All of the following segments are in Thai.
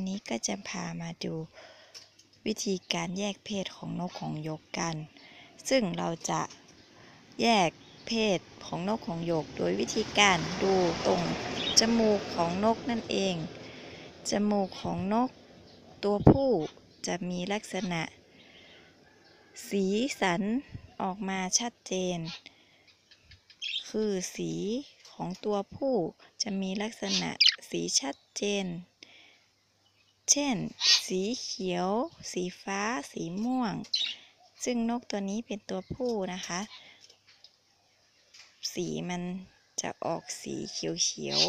วันนี้ก็จะพามาดูวิธีการแยกเพศของนกของยกกัน ซึ่งเราจะแยกเพศของนกของยกโดยวิธีการดูตรงจมูกของนกนั่นเอง จมูกของนกตัวผู้จะมีลักษณะ สีสันออกมาชัดเจน คือสีของตัวผู้จะมีลักษณะสีชัดเจน เช่น สีเขียว สีฟ้า สีม่วง ซึ่งนกตัวนี้เป็นตัวผู้นะคะ สีมันจะออกสีเขียวเขียว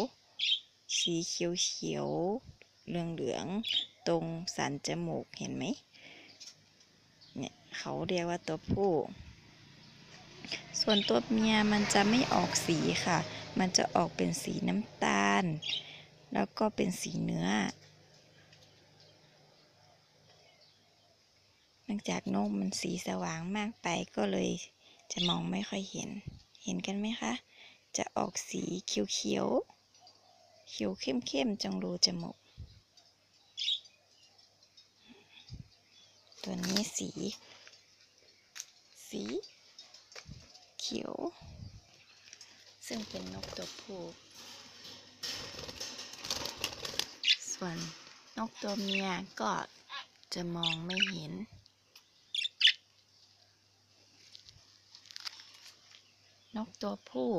สีเขียวเขียว เหลืองเหลืองตรงสันจมูกเห็นไหมเนี่ยเขาเรียกว่าตัวผู้ ส่วนตัวเมียมันจะไม่ออกสีค่ะ มันจะออกเป็นสีน้ำตาล แล้วก็เป็นสีเนื้อ นื่องจากนกมันสีสว่างมากไปก็เลยจะมองไม่ค่อยเห็น เห็นกันไหมคะ จะออกสีเขียวเขียวเขียวเข้มเข้มๆจงรูจมูก ตัวนี้สี สีเขียว ซึ่งเป็นนกตัวผู้ส่วนนกตัวเมียก็จะมองไม่เห็น นกตัวผู้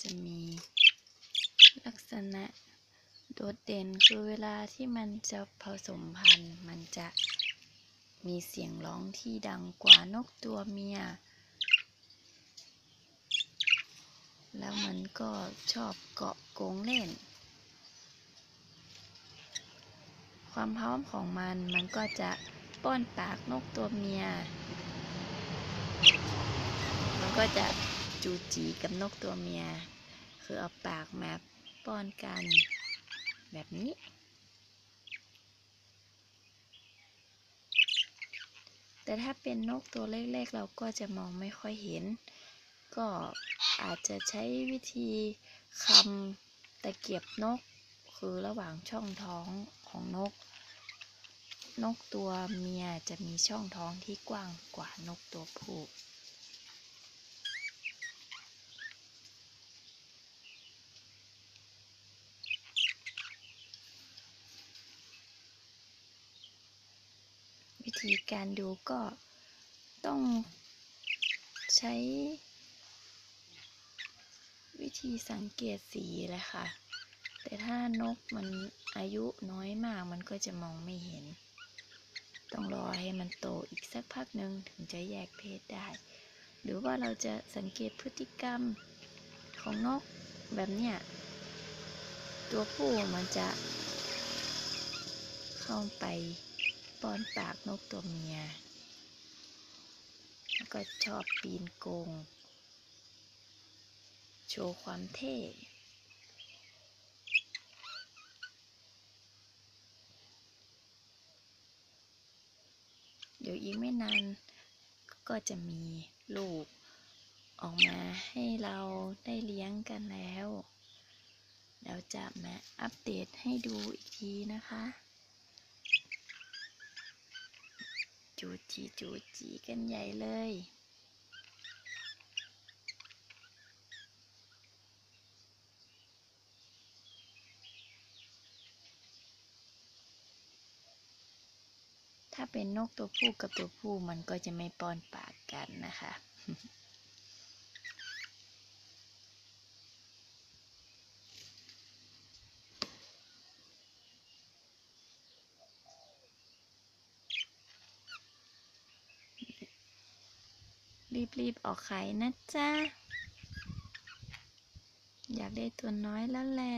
จะมีลักษณะโดดเด่นคือเวลาที่มันจะผสมพันธุ์ มันจะมีเสียงร้องที่ดังกว่านกตัวเมีย แล้วมันก็ชอบเกาะกงเล่น ความพร้อมของมันมันก็จะ ป้อนปากนกตัวเมีย มันก็จะจูจีกับนกตัวเมีย คือเอาปากมาป้อนกันแบบนี้ แต่ถ้าเป็นนกตัวเล็กๆเราก็จะมองไม่ค่อยเห็น ก็อาจจะใช้วิธีคำตะเกียบนก คือระหว่างช่องท้องของนก นกตัวเมียจะมีช่องท้องที่กว้างกว่านกตัวผู้วิธีการดูก็ต้องใช้วิธีสังเกตสีแหละค่ะ แต่ถ้านกมันอายุน้อยมากมันก็จะมองไม่เห็น ต้องรอให้มันโตอีกสักพักหนึ่งถึงจะแยกเพศได้ หรือว่าเราจะสังเกตพฤติกรรมของนกแบบเนี้ยตัวผู้มันจะ เข้าไปป้อนปากนกตัวเมีย แล้วก็ชอบปีนกง โชว์ความเท่ ดี๋ยวอีกไม่นานก็จะมีลูกออกมาให้เราได้เลี้ยงกันแล้วเดี๋ยวจะมาอัปเดตให้ดูอีกทีนะคะ จูจีจูจีกันใหญ่เลย ถ้าเป็นนกตัวผู้กับตัวผู้มันก็จะไม่ป้อนปากกันนะคะ รีบๆออกไข่นะจ๊ะ อยากได้ตัวน้อยแล้วแหละ